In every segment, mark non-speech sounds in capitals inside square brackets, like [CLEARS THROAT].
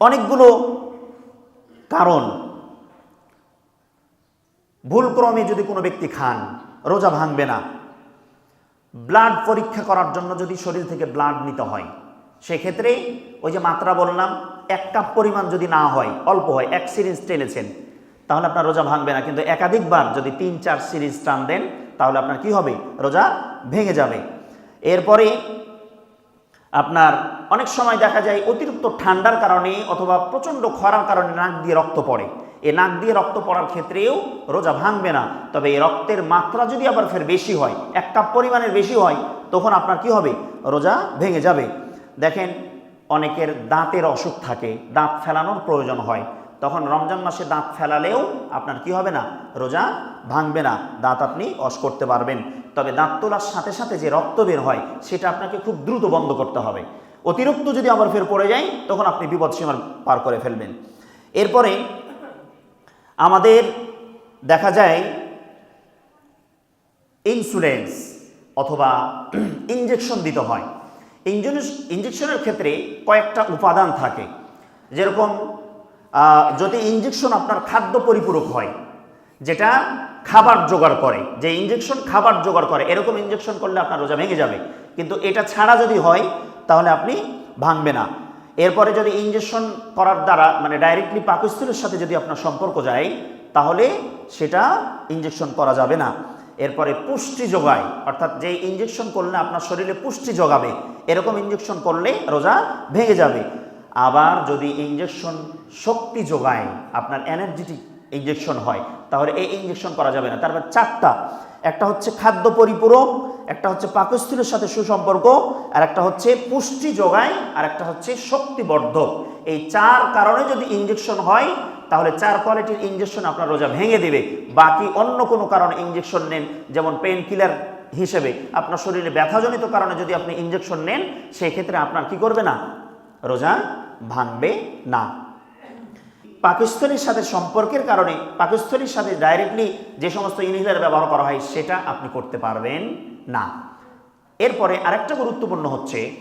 অনেকগুলো কারণ। ভুলক্রমে যদি কোনো ব্যক্তি খান, রোজা ভাঙবে না। ব্লাড পরীক্ষা করার জন্য যদি শরীর থেকে ব্লাড নিতে হয়, সেক্ষেত্রে ওই যে মাত্রা বললাম, এক কাপ পরিমাণ যদি না হয়, অল্প হয়, এক সিরিজ টেনেছেন, তাহলে আপনার রোজা ভাঙবে না। কিন্তু একাধিকবার যদি তিন, চার সিরিজ টান দেন, তাহলে আপনার কি হবে? রোজা ভেঙে যাবে। এরপরে আপনার অনেক সময় দেখা যায় অতিরিক্ত ঠান্ডার কারণে অথবা প্রচণ্ড খরার কারণে নাক দিয়ে রক্ত পড়ে। এ নাক দিয়ে রক্ত পড়ার ক্ষেত্রেও রোজা ভাঙবে না। তবে এই রক্তের মাত্রা যদি আবার ফের বেশি হয়, এক কাপ পরিমাণের বেশি হয়, তখন আপনার কি হবে? রোজা ভেঙে যাবে। দেখেন, অনেকের দাঁতের অসুখ থাকে, দাঁত ফেলানোর প্রয়োজন হয়। তখন রমজান মাসে দাঁত ফেলালেও আপনার কি হবে না? রোজা ভাঙবে না। দাঁত আপনি অস করতে পারবেন। তবে দাঁত তোলার সাথে সাথে যে রক্ত বের হয়, সেটা আপনাকে খুব দ্রুত বন্ধ করতে হবে। অতিরিক্ত যদি আবার ফের পড়ে যায়, তখন আপনি বিপদ সীমার পার করে ফেলবেন। এরপরে আমাদের দেখা যায় ইন্স্যুরেন্স অথবা [CLEARS THROAT] ইঞ্জেকশন দিতে হয়। ইঞ্জেকশনের ক্ষেত্রে কয়েকটা উপাদান থাকে। যেরকম যদি ইঞ্জেকশন আপনার খাদ্য পরিপূরক হয়, যেটা খাবার জোগাড় করে, যে ইঞ্জেকশন খাবার জোগাড় করে, এরকম ইঞ্জেকশন করলে আপনার রোজা ভেঙে যাবে। কিন্তু এটা ছাড়া যদি হয়, তাহলে আপনি ভাঙবে না। এরপরে যদি ইঞ্জেকশন করার দ্বারা মানে ডাইরেক্টলি পাকস্থলীর সাথে যদি আপনার সম্পর্ক যায়, তাহলে সেটা ইঞ্জেকশন করা যাবে না। এরপরে পুষ্টি যোগায়, অর্থাৎ যে ইঞ্জেকশন করলে আপনার শরীরে পুষ্টি যোগাবে, এরকম ইঞ্জেকশন করলে রোজা ভেঙে যাবে। আবার যদি ইঞ্জেকশন শক্তি যোগায়, আপনার এনার্জেটিক ইঞ্জেকশন হয়, তাহলে এই ইঞ্জেকশন করা যাবে না। তারপর চারটা, একটা হচ্ছে খাদ্য পরিপূরক, একটা হচ্ছে পাকস্থলীর সাথে সুসম্পর্ক, আর একটা হচ্ছে পুষ্টি যোগায়, আর একটা হচ্ছে শক্তিবর্ধক। এই চার কারণে যদি ইঞ্জেকশন হয়, তাহলে চার কোয়ালিটির ইঞ্জেকশন আপনার রোজা ভেঙে দেবে। বাকি অন্য কোনো কারণে ইঞ্জেকশন নেন, যেমন পেন কিলার হিসেবে। আপনার শরীরে ব্যথাজনিত কারণে যদি আপনি ইঞ্জেকশন নেন সেই ক্ষেত্রে আপনার কি করবে না? রোজা ভাঙবে না। পাকিস্তানের সাথে সম্পর্কের কারণে পাকিস্তানের সাথে ডাইরেক্টলি যে সমস্ত ইনহেলার ব্যবহার করা হয়, সেটা আপনি করতে পারবেন না। এরপরে আরেকটা গুরুত্বপূর্ণ হচ্ছে,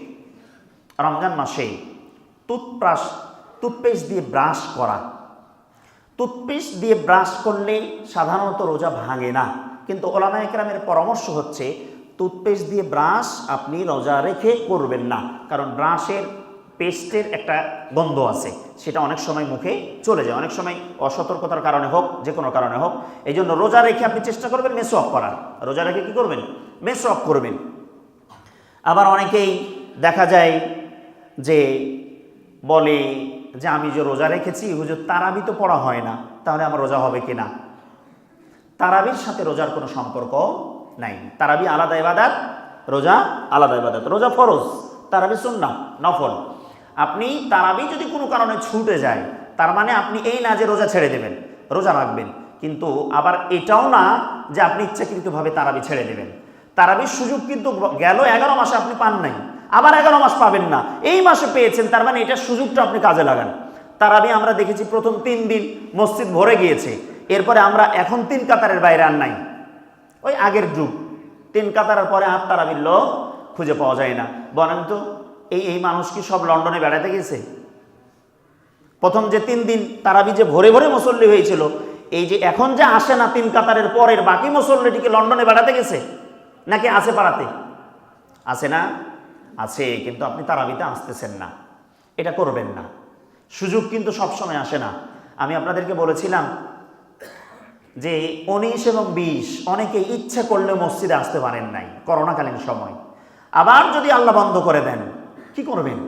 রমজান মাসে টুথব্রাশ টুথপেস্ট দিয়ে ব্রাশ করা। টুথপেস্ট দিয়ে ব্রাশ করলে সাধারণত রোজা ভাঙে না। কিন্তু ওলামা একরামের পরামর্শ হচ্ছে টুথপেস্ট দিয়ে ব্রাশ আপনি রোজা রেখে করবেন না। কারণ ব্রাশের পেস্টের একটা গন্ধ আছে, সেটা অনেক সময় মুখে চলে যায়, অনেক সময় অসতর্কতার কারণে হোক, যে কোনো কারণে হোক। এই জন্য রোজা রেখে আপনি চেষ্টা করবেন মেসো অফ করার। রোজা রেখে কী করবেন? মেসো অফ করবেন। আবার অনেকেই দেখা যায় যে বলে যে, আমি যে রোজা রেখেছি, হুজুর, তারাবি তো পড়া হয় না, তাহলে আমার রোজা হবে কি না তারাবির সাথে রোজার কোনো সম্পর্ক নাই। তারাবি আলাদা ইবাদাত, রোজা আলাদা ইবাদাত। রোজা ফরজ, তারাবি সুন্না নফল। আপনি তারাবি যদি কোনো কারণে ছুটে যায়, তার মানে আপনি এই না যে রোজা ছেড়ে দেবেন, রোজা রাখবেন। কিন্তু আবার এটাও না যে আপনি ইচ্ছাকৃতভাবে তারাবি ছেড়ে দেবেন। তারাবির সুযোগ কিন্তু গেল এগারো মাসে আপনি পান নাই। আবার এগারো মাস পাবেন না। এই মাসে পেয়েছেন, তার মানে এটার সুযোগটা আপনি কাজে লাগান। তারাবি আমরা দেখেছি প্রথম তিন দিন মসজিদ ভরে গিয়েছে। এরপরে আমরা এখন তিন কাতারের বাইরে আর নাই। ওই আগের যুগ তিন কাতারের পরে আর তারাবির লোক খুঁজে পাওয়া যায় না। বলেন তো এই এই মানুষ কি সব লন্ডনে বেড়াতে গেছে? প্রথম যে তিন দিন তারাবি যে ভরে ভরে মুসল্লি হয়েছিল, এই যে এখন যে আসে না তিন কাতারের পরের বাকি মুসল্লিটিকে লন্ডনে বেড়াতে গেছে? নাকি আছে পাড়াতে? আছে না? আছে, কিন্তু আপনি তারাবিতে আসতেছেন না। এটা করবেন না। সুযোগ কিন্তু সবসময় আসে না। আমি আপনাদেরকে বলেছিলাম যে উনিশ এবং বিশ অনেকে ইচ্ছা করলে মসজিদে আসতে পারেন নাই, করোনাকালীন সময়। আবার যদি আল্লাহ বন্ধ করে দেন কি করবেন?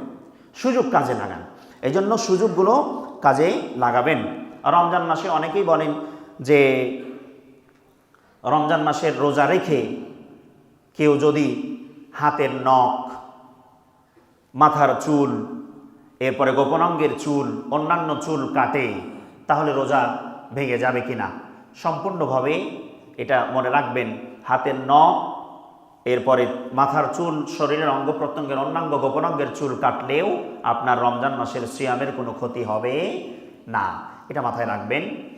সুযোগ কাজে লাগান। এই জন্য সুযোগগুলো কাজে লাগাবেন। রমজান মাসে অনেকেই বলেন যে, রমজান মাসের রোজা রেখে কেউ যদি হাতের নখ, মাথার চুল, এরপরে গোপনাঙ্গের চুল, অন্যান্য চুল কাটে, তাহলে রোজা ভেঙে যাবে কিনা? সম্পূর্ণভাবে এটা মনে রাখবেন। হাতের নখ এরপরে মাথার চুল, শরীরের অঙ্গ প্রত্যঙ্গের অন্যাঙ্গ গোপনাঙ্গের চুল কাটলেও আপনার রমজান মাসের সিয়ামের কোনো ক্ষতি হবে না। এটা মাথায় রাখবেন।